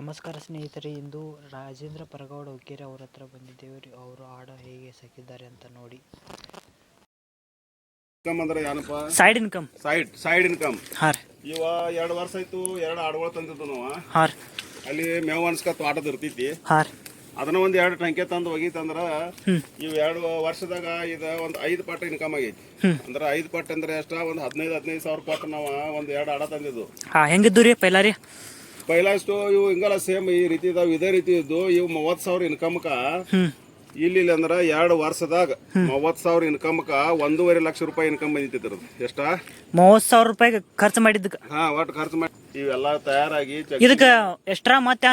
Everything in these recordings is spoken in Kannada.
ನಮಸ್ಕಾರ ಸ್ನೇಹಿತರೆ ಇಂದು ರಾಜೇಂದ್ರ ಪರಗೌಡ ಹುಕ್ಕೇರಿ ಅವ್ರ ಹತ್ರ ಬಂದಿದ್ದೇವೆ ರೀ. ಅವರು ಆಡ ಹೇಗೆ ಸಾಕಿದ್ದಾರೆ ಅಂತ ನೋಡಿ. ಇನ್ಕಮ್ ಅಂದ್ರೆ ಏನಪ್ಪ side income side side income ಹಾಂ ರೀ. ಇವ ಎರಡು ವರ್ಷ ಆಯ್ತು ಎರಡು ಆಡುಗಳು ತಂದಿದ್ದು ನಾವು ಹಾಂ ರೀ. ಅಲ್ಲಿ ಮೇವು ಅನ್ಸ್ಕತ್ ತೋಟದ ಇರ್ತೈತಿ ಹಾಂ ರೀ. ಅದನ್ನ ಒಂದ್ ಎರಡು ಟಂಕೆ ತಂದು ಒಗಿತಂದ್ರ. ಇವ್ ಎರಡು ವರ್ಷದಾಗ ಇದ ಒಂದ್ ಐದು ಪಟ್ಟು ಇನ್ಕಮ್ ಆಗೈತಿ. ಅಂದ್ರ ಐದು ಪಟ್ಟು ಅಂದ್ರೆ ಎಷ್ಟ? ಒಂದ್ ಹದಿನೈದು ಹದಿನೈದು ಸಾವಿರ ಪಟ್ಟು ನಾವ ಒಂದ್ ಎರಡು ಆಡ ತಂದಿದ್ದು. ಹಾ ಹೆಂಗಿದ್ದು ರೀ ಪೈಲ ರೀ ಪೈಲಾಸ್ಟು ಇವು ಹಿಂಗಲ್ಲ ಸೇಮ್ ಈ ರೀತಿ ಇದಾವ್. ಇದೇ ರೀತಿ ಇದ್ದು ಇವು ಮೂವತ್ ಸಾವಿರ ಇನ್ಕಮ್ಕ ಇಲ್ಲಿ ಇಲ್ಲ ಅಂದ್ರ ಎರಡು ವರ್ಷದಾಗ ಮೂವತ್ತು ಸಾವಿರ ಇನ್ಕಮ್ಕ ಒಂದೂವರೆ ಲಕ್ಷ ರೂಪಾಯಿ ಇನ್ಕಮ್ ಬಂದಿತ್ತು ಇದ್ರದ್ದು. ಎಷ್ಟ? ಮೂವತ್ತು ಸಾವಿರ ರೂಪಾಯಿ ಖರ್ಚು ಮಾಡಿದ್ದಕ್ಕೆ. ಹಾ ಒಟ್ಟು ಖರ್ಚು ಮಾಡಿ. ಇವೆಲ್ಲ ತಯಾರಾಗಿ ಇದಕ್ಕ ಎಕ್ಸ್ಟ್ರಾ ಮತ್ತೆ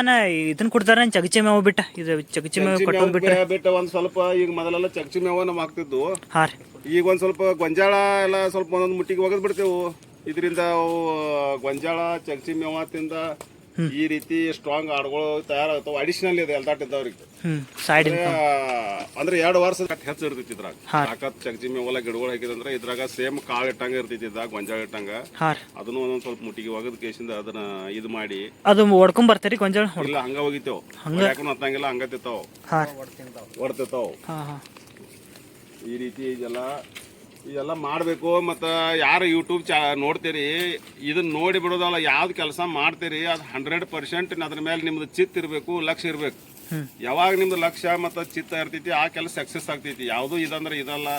ಇದನ್ನ ಕೊಡ್ತಾರ ಚಗಚಿ ಮೇವು ಬಿಟ್ಟ? ಇದು ಚಗಚಿ ಮೇವು ಕೊಟ್ಟು ಬಿಟ್ಟ ಬೇ- ಒಂದ್ ಸ್ವಲ್ಪ ಈಗ ಮೊದಲೆಲ್ಲ ಚಗಚಿ ಮೇವ ನಮ್ ಹಾಕ್ತಿದ್ವು. ಹಾಂ ರೀ. ಈಗ ಒಂದ್ ಸ್ವಲ್ಪ ಗೊಂಜಾಳ ಎಲ್ಲ ಸ್ವಲ್ಪ ಒಂದೊಂದು ಮುಟ್ಟಿಗೆ ಒಗದ್ ಬಿಡ್ತೇವು ಇದರಿಂದ ಅವು ಗೊಂಜಾಳ ಚಗಚಿ ಮೇವ ತಿಂದ ಈ ರೀತಿ ಸ್ಟ್ರಾಂಗ್ ಆಡ್ಗಳು ತಯಾರಾಗ್ತಾವ. ಅಡಿಷನಲ್ ಇದೆ ಎಲ್ದಾಟ್ ಇದ್ದವ್ರಿಗೆ. ಸೈಡ್ ಅಂದ್ರೆ, ಇನ್ಕಮ್ ಅಂದ್ರೆ ಎರಡು ವರ್ಷ ಹೆಚ್ಚು ಇರ್ತೈತಿ ಇದ್ರಾಗ. ಸಾಕತ್ ಚಗ್ಚಿ ಹೊಲ ಗಿಡಗಳು ಹಾಕಿದಂದ್ರೆ ಇದ್ರಾಗ ಸೇಮ್ ಕಾಳು ಇಟ್ಟಂಗ ಇರ್ತೈತಿ ಇದ್ರಾಗ ಗೊಂಜಾಳ ಇಟ್ಟಂಗ. ಅದನ್ನು ಒಂದೊಂದ್ ಸ್ವಲ್ಪ ಮುಟ್ಟಿಗೆ ಒಗದ ಕೇಸಿಂದ ಅದನ್ನ ಇದು ಮಾಡಿ. ಅದು ಹೊಡ್ಕೊಂಡ್ ಬರ್ತೀರಿ ಗೊಂಜಾಳ? ಇಲ್ಲ ಹಂಗ ಹೋಗಿತ್ತೇವ್ ಯಾಕೂ ಹತ್ತಂಗಿಲ್ಲ ಹಂಗ ತಿಂತಾವ್ ಹಾಂ. ಹೊಡ್ತಿರ್ತಾವ್ ಹಾಂ ಹಾಂ. ಈ ರೀತಿ ಇದೆಲ್ಲ ಇದೆಲ್ಲ ಮಾಡಬೇಕು ಮತ್ತು ಯಾರು ಯೂಟ್ಯೂಬ್ ಚಾ ನೋಡ್ತೀರಿ ಇದನ್ನ ನೋಡಿ ಬಿಡೋದಲ್ಲ ಯಾವ್ದು ಕೆಲಸ ಮಾಡ್ತೀರಿ ಅದು ಹಂಡ್ರೆಡ್ ಪರ್ಸೆಂಟ್ ಅದ್ರ ಮೇಲೆ ನಿಮ್ದು ಚಿತ್ತ ಇರಬೇಕು ಲಕ್ಷ್ಯ ಇರಬೇಕು. ಯಾವಾಗ ನಿಮ್ದು ಲಕ್ಷ್ಯ ಮತ್ತು ಚಿತ್ತ ಇರ್ತೈತಿ ಆ ಕೆಲಸ ಸಕ್ಸಸ್ ಆಗ್ತೈತಿ. ಯಾವುದೂ ಇದಂದ್ರೆ ಇದಲ್ಲ.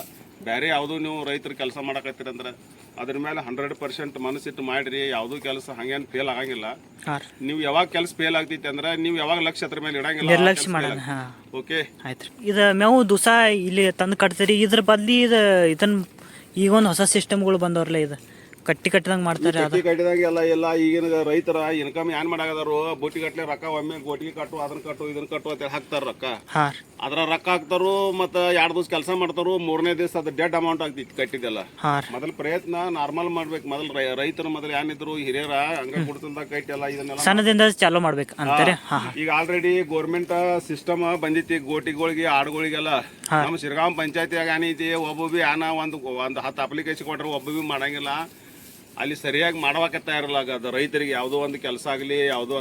ಬೇರೆ ಯಾವುದೂ ನೀವು ರೈತರು ಕೆಲಸ ಮಾಡಕತ್ತೀರಂದ್ರೆ ಅದ್ರ ಮೇಲೆ ಹಂಡ್ರೆಡ್ ಪರ್ಸೆಂಟ್ ಮನಸ್ಸಿಟ್ಟು ಮಾಡಿರಿ ಯಾವುದೂ ಕೆಲಸ ಹಂಗೇನು ಫೇಲ್ ಆಗಂಗಿಲ್ಲ. ನೀವ್ ಯಾವಾಗ ಕೆಲಸ ಫೇಲ್ ಆಗ್ತೈತಿ ಅಂದ್ರೆ ನೀವು ಯಾವಾಗ ಲಕ್ಷ್ಯ ಅದ್ರ ಮೇಲೆ ಇಡಂಗಿಲ್ಲ ನಿರ್ಲಕ್ಷ್ಯ ಮಾಡೋಣ ಹಾಂ. ಓಕೆ ಆಯ್ತು ಇದು ಮೇವು ದಿವಸ ಇಲ್ಲಿ ತಂದು ಕಟ್ತೀರಿ ಇದ್ರ ಬದ್ಲಿ ಇದು ಇದನ್ನ ಈಗ ಒಂದು ಹೊಸ ಸಿಸ್ಟಮ್ಗಳು ಬಂದವ್ರಲ್ಲ ಇದು. ಕಟ್ಟಿ ಕಟ್ಟಿದಂಗೆ ಮಾಡ್ತಾರೆ ಅದು. ಕಟ್ಟಿ ಕಟ್ಟಿದಾಗ ಎಲ್ಲ ಎಲ್ಲ ಈಗಿನ ರೈತರ ಇನ್ಕಮ್ ಏನ್ ಮಾಡಾಗದಾರು ಬುಟ್ಟಿ ಕಟ್ಲೆ ರೊಕ್ಕ ಒಮ್ಮೆ ಗೋಟಿಗೆ ಕಟ್ಟು ಅದನ್ನ ಕಟ್ಟು ಇದನ್ನ ಕಟ್ಟು ಅಂತ ಹಾಕ್ತಾರ ರೊಕ್ಕ. ಹಾಂ. ಅದ್ರ ರೊಕ್ಕ ಹಾಕ್ತಾರು ಮತ್ತ ಎರಡ್ ದಿವಸ ಕೆಲಸ ಮಾಡ್ತಾರು ಮೂರನೇ ದಿವಸ ಅದು ಡೆಡ್ ಅಮೌಂಟ್ ಆಗ್ತಿತ್ತು ಕಟ್ಟಿದೆಲ್ಲ. ಹಾಂ. ಮೊದಲ ಪ್ರಯತ್ನ ನಾರ್ಮಲ್ ಮಾಡ್ಬೇಕು ಮೊದಲ ರೈತರು ಮೊದಲ ಏನಿದ್ರು ಹಿರಿಯರ ಹಂಗ ಕುಡ್ತಂದ ಕಟ್ಟಿ ಎಲ್ಲ ಇದನ್ನೆಲ್ಲ ಸಣ್ಣದಿಂದ ಚಾಲೂ ಮಾಡ್ಬೇಕು ಅಂತಾರೆ. ಹಾಂ ಈಗ ಆಲ್ರೆಡಿ ಗೋರ್ಮೆಂಟ್ ಸಿಸ್ಟಮ್ ಬಂದಿತ್ತು ಗೋಟಿಗಳಿಗೆ ಆಡುಗಳಿಗೆಲ್ಲ. ನಮ್ಮ ಶಿರಗಾಂ ಪಂಚಾಯತಿಯಾಗ ಏನೈತಿ ಒಬ್ಬೊಬ್ಬಿ ಆನ ಒಂದು ಒಂದು ಹತ್ತು ಅಪ್ಲಿಕೇಶನ್ ಕೊಟ್ರೆ ಒಬ್ಬೊಬ್ಬಿ ಮಾಡಂಗಿಲ್ಲ. ಅಲ್ಲಿ ಸರಿಯಾಗಿ ಮಾಡಬೇಕತ್ತ ಇರಲ್ಲ ಅದು ರೈತರಿಗೆ ಯಾವುದೋ ಒಂದು ಕೆಲಸ ಆಗಲಿ ಯಾವುದೋ